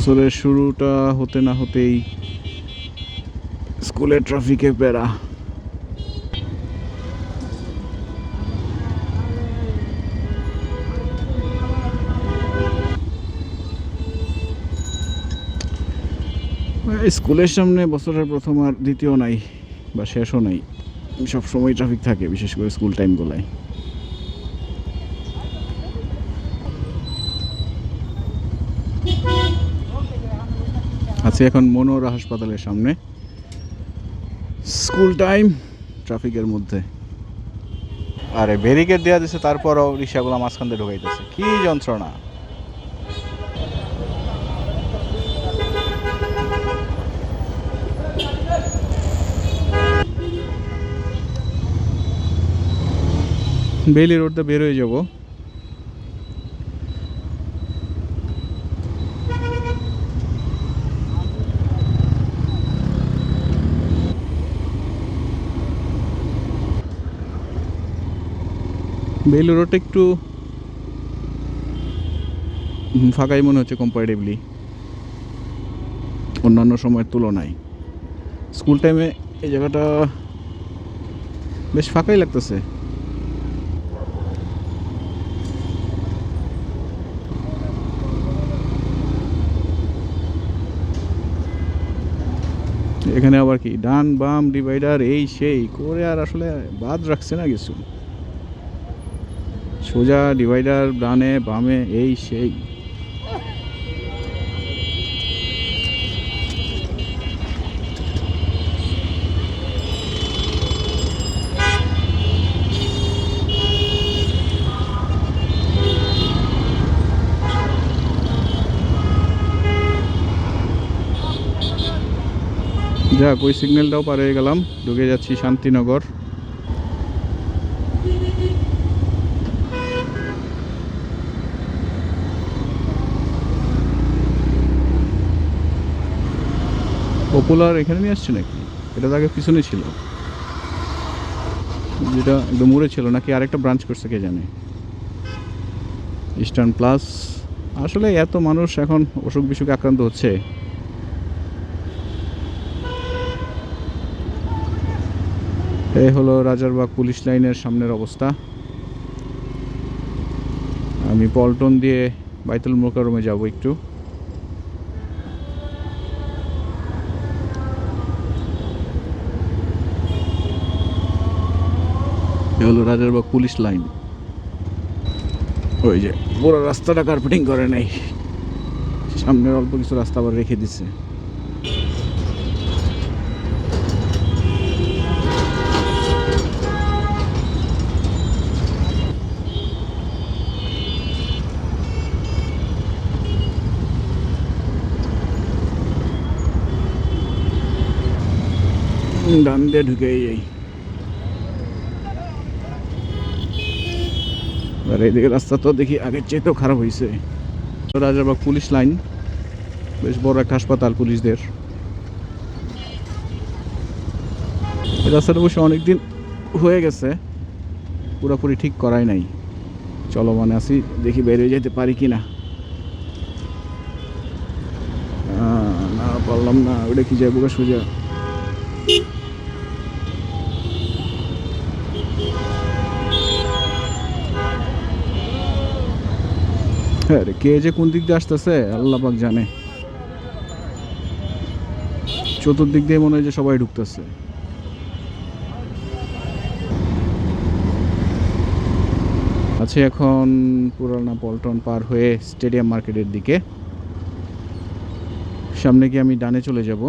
বছরের শুরুটা হতে না হতেই স্কুলের ট্রাফিকে পেরা স্কুলের সামনে বছরের প্রথম আর দ্বিতীয় নাই, বা শেষও নাই। সব সময় ট্রাফিক থাকে, বিশেষ করে স্কুল টাইমগুলোয় আছি এখন মনোরা হাসপাতালের সামনে। স্কুল টাইম ট্রাফিকের মধ্যে। আরে ব্যারিকেড দেওয়া দিছে তারপরও রিক্সাগুলো মাঝখান দিয়ে ঢুকাইতেছে। কি যন্ত্রণা। বেলি রোডটা বের হয়ে যাব। বেইলি রোডটা একটু ফাঁকাই মনে হচ্ছে কম্পারেটিভলি অন্যান্য সময়ের তুলনায়। স্কুল টাইমে এই জায়গাটা বেশ ফাঁকাই লাগতেছে। এখানে আবার কি? ডান, বাম ডিভাইডার এই, সেই, করে আর আসলে বাদ রাখছে না কিছু। সোজা ডিভাইডার ডানে বামে এই সেই। যাক ওই সিগন্যালটাও পার গেলাম। ঢুকে যাচ্ছি শান্তিনগর। পপুলার এখানে নিয়ে আসছে নাকি? এটা তো আগে পিছনে ছিল। যেটা একদম মুড়ে ছিল, নাকি আরেকটা ব্রাঞ্চ করছে কে জানে? ইস্টার্ন প্লাস আসলে এত মানুষ এখন অসুখ বিসুখে আক্রান্ত হচ্ছে। এই হলো রাজারবাগ পুলিশ লাইনের সামনের অবস্থা। আমি পল্টন দিয়ে বাইতুল মোকারমে যাব একটু। এ হলো রাজারবাগ পুলিশ লাইন। ওই যে, পুরো রাস্তাটা কার্পেটিং করে নাই। সামনের অল্প কিছু রাস্তা আবার রেখে দিছে। ডান দিয়ে ঢুকে যাই আর এইদিকে রাস্তা তো দেখি আগের চেয়ে তো খারাপ হয়েছে রাজারবাগ পুলিশ লাইন। বেশ বড় একটা হাসপাতাল পুলিশদের। এই রাস্তাটা অবশ্য অনেকদিন হয়ে গেছে। পুরোপুরি ঠিক করাই নাই। চলো মানে আসি, দেখি বেরিয়ে যেতে পারি কি না পারলাম না, ওটা কি যাব সোজা? হ্যাঁ রে কে যে কোন দিক দিয়ে আসতেছে, আল্লাহ পাক জানে। চতুর্দিক দিয়ে মনে হয় যে সবাই ঢুকতেছে। আছে এখন পুরানা পল্টন পার হয়ে স্টেডিয়াম মার্কেটের দিকে। সামনে গিয়ে আমি ডানে চলে যাব।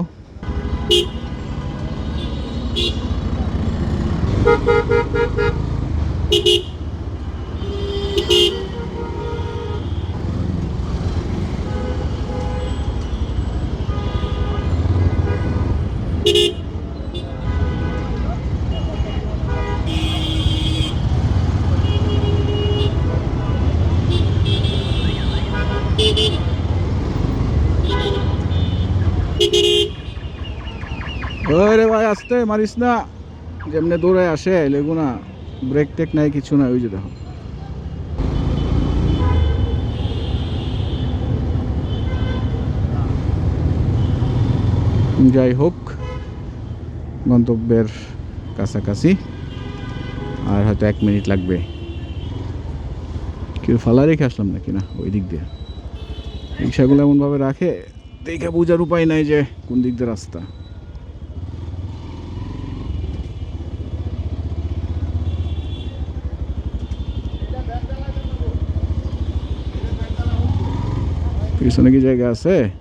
ওই রে ভাই, আসতে, মারিস না। যেমনে দৌড়ে আসে লেগু না ব্রেক টেক নাই, কিছু নাই, ওই যে দেখো। যাই হোক গন্তব্যের কাছাকাছি। আর হয়তো এক মিনিট লাগবে। কেউ ফালা রেখে আসলাম নাকি? না ওই দিক দিয়ে। রিক্সাগুলো এমনভাবে রাখে, দেখে বোঝার উপায় নাই যে কোন দিক দিয়ে রাস্তা। পিছনে কি জায়গা আছে?